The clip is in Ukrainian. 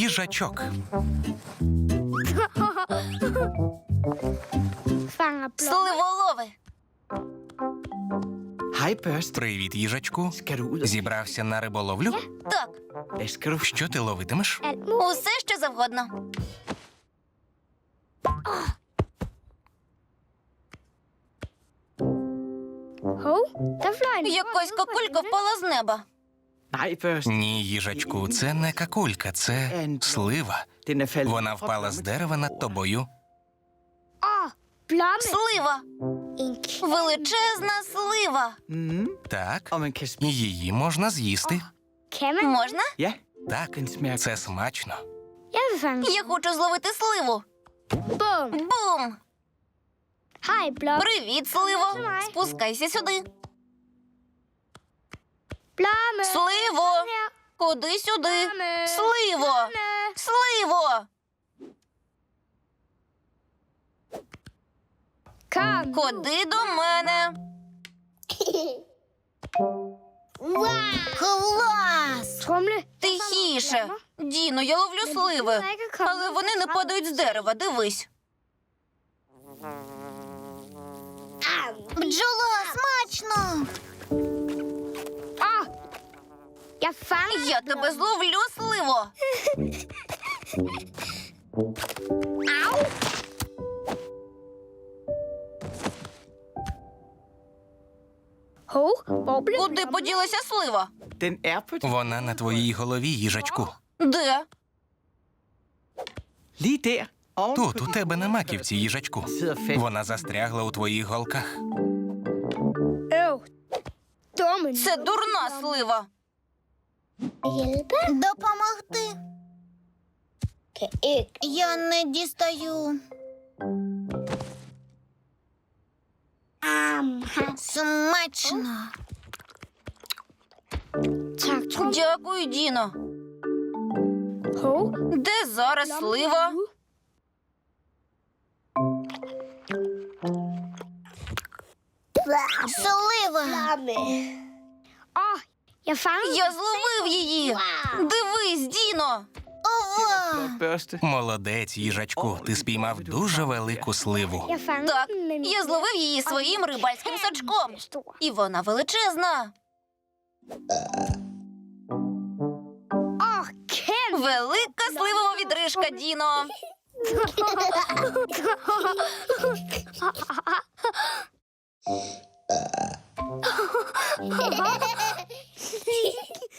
Їжачок. Сливолови. Привіт, їжачку. Зібрався на риболовлю? Так? Що ти ловитимеш? Усе що завгодно. Якась кокулька впала з неба. Ні, їжачку, це не какулька, це слива. Вона впала з дерева над тобою. Слива. Величезна слива. Так, spise. її можна з'їсти. Можна? Так, це смачно. Я хочу зловити сливу. Bum. Бум! Привіт, сливо. Спускайся сюди. Сливо! Куди сюди? Сливо! Сливо! Ходи до мене. Клас! Тихіше. Діно, я ловлю сливи. Але вони не падають з дерева, дивись. Бджола, смачно! Я тебе зловлю, сливо. Blev Куди поділася слива? Вона на твоїй голові, їжачку. Де? Oven Тут, у тебе на маківці, їжачку. Вона застрягла у твоїх голках. Це дурна слива. Допомогти. Я не дістаю. Смачно. Дякую, Діно. Де зараз слива? Слива. Я зловив її. Дивись, Діно. Молодець, їжачку. Ти спіймав дуже велику сливу. Так, я зловив її своїм рибальським сачком. І вона величезна. Велика сливова відрижка, Діно.